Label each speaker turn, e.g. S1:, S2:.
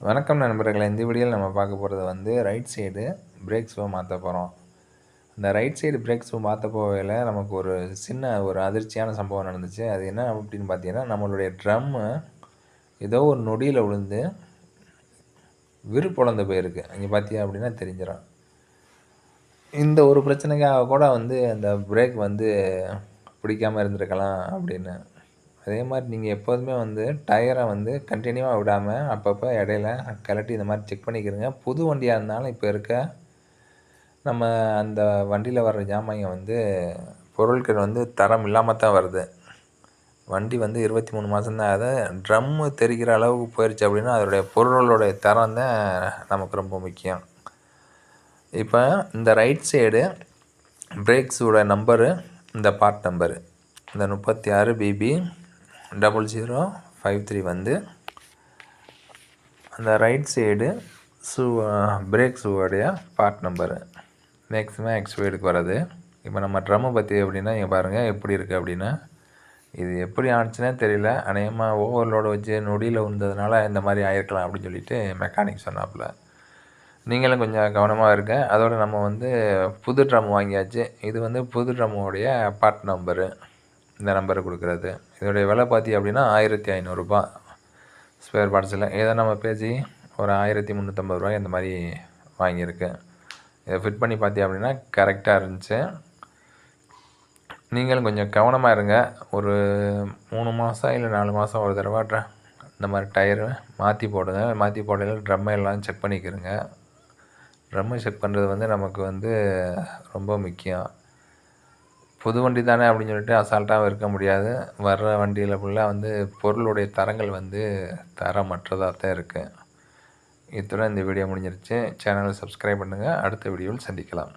S1: வணக்கம் நண்பர்களே இந்த வீடியோவில் நம்ம பார்க்க போகிறது வந்து ரைட் சைடு பிரேக் ஷூ மாற்ற போகிறோம் அந்த ரைட் சைடு பிரேக் ஷூ மாற்ற போகையில் நமக்கு ஒரு சின்ன ஒரு அதிர்ச்சியான சம்பவம் நடந்துச்சு. அது என்ன அப்படின்னு பார்த்தீங்கன்னா நம்மளுடைய ட்ரம்மு ஏதோ ஒரு நொடியில் விழுந்து விரு பொழந்து போயிருக்கு. இங்கே பார்த்தியா அப்படின்னா தெரிஞ்சிடும் இந்த ஒரு பிரச்சனைக்காக கூட வந்து அந்த பிரேக் வந்து பிடிக்காமல் இருந்திருக்கலாம் அப்படின்னு அதே மாதிரி நீங்கள் எப்போதுமே வந்து டயரை வந்து கண்டினியூவாக விடாமல் அப்பப்போ இடையில கலட்டி இந்த மாதிரி செக் பண்ணிக்கிறங்க. புது வண்டியாக இருந்தாலும் இப்போ இருக்க நம்ம அந்த வண்டியில் வர்ற ஜாமாங்க வந்து பொருட்கள் வந்து தரம் இல்லாமல் தான் வருது. வண்டி வந்து இருபத்தி மூணு மாதம்தான் அதை ட்ரம்மு தெரிகிற அளவுக்கு போயிடுச்சு அப்படின்னா அதோடைய பொருளுடைய தரம் தான் நமக்கு ரொம்ப முக்கியம். இப்போ இந்த ரைட் சைடு பிரேக்ஸோட நம்பரு இந்த பார்ட் நம்பரு இந்த முப்பத்தி ஆறு BB double zero five three வந்து. அந்த ரைட் சைடு ஷூ பிரேக் ஷூவோடைய பார்ட் நம்பரு மேக்ஸிமம் எக்ஸ்பைடுக்கு வர்றது. இப்போ நம்ம ட்ரம்மை பற்றி எப்படின்னா இங்கே பாருங்கள் எப்படி இருக்குது அப்படின்னா இது எப்படி ஆனிச்சுனே தெரியல. அநேகமாக ஓவர்லோடு வச்சு நொடியில் வந்ததுனால இந்த மாதிரி ஆயிருக்கலாம் அப்படின்னு சொல்லிட்டு மெக்கானிக் சொன்னாப்புல. நீங்களும் கொஞ்சம் கவனமாக இருங்க. அதோடு நம்ம வந்து புது ட்ரம் வாங்கியாச்சு. இது வந்து புது ட்ரம்முடைய பார்ட் நம்பரு இந்த நம்பரை கொடுக்குறது. இதோடைய விலை பார்த்தி அப்படின்னா ஆயிரத்தி ஐநூறுரூபா ஸ்பேர் பார்ட்ஸில் இதை நம்ம பேசி ஒரு ஆயிரத்தி முந்நூற்றம்பது ரூபாய் இந்த மாதிரி வாங்கியிருக்கேன் இதை ஃபிட் பண்ணி பார்த்தி அப்படின்னா கரெக்டாக இருந்துச்சு. நீங்களும் கொஞ்சம் கவனமாக இருங்க. ஒரு மூணு மாதம் இல்லை நாலு மாதம் ஒரு தடவை இந்த மாதிரி டயரு மாற்றி போடுங்க. மாற்றி போடையில் ட்ரம்மை எல்லாம் செக் பண்ணிக்கிறங்க. ட்ரம்மை செக் பண்ணுறது வந்து நமக்கு வந்து ரொம்ப முக்கியம். புது வண்டி தானே அப்படின்னு சொல்லிட்டு அசால்ட்டாக இருக்க முடியாது. வர்ற வண்டியில் ஃபுல்லாக வந்து பொருளுடைய தரங்கள் வந்து தரமற்றதாக தான் இருக்குது இத்துடன் இந்த வீடியோ முடிஞ்சிருச்சு. சேனலை சப்ஸ்கிரைப் பண்ணுங்கள் அடுத்த வீடியோவில் சந்திக்கலாம்.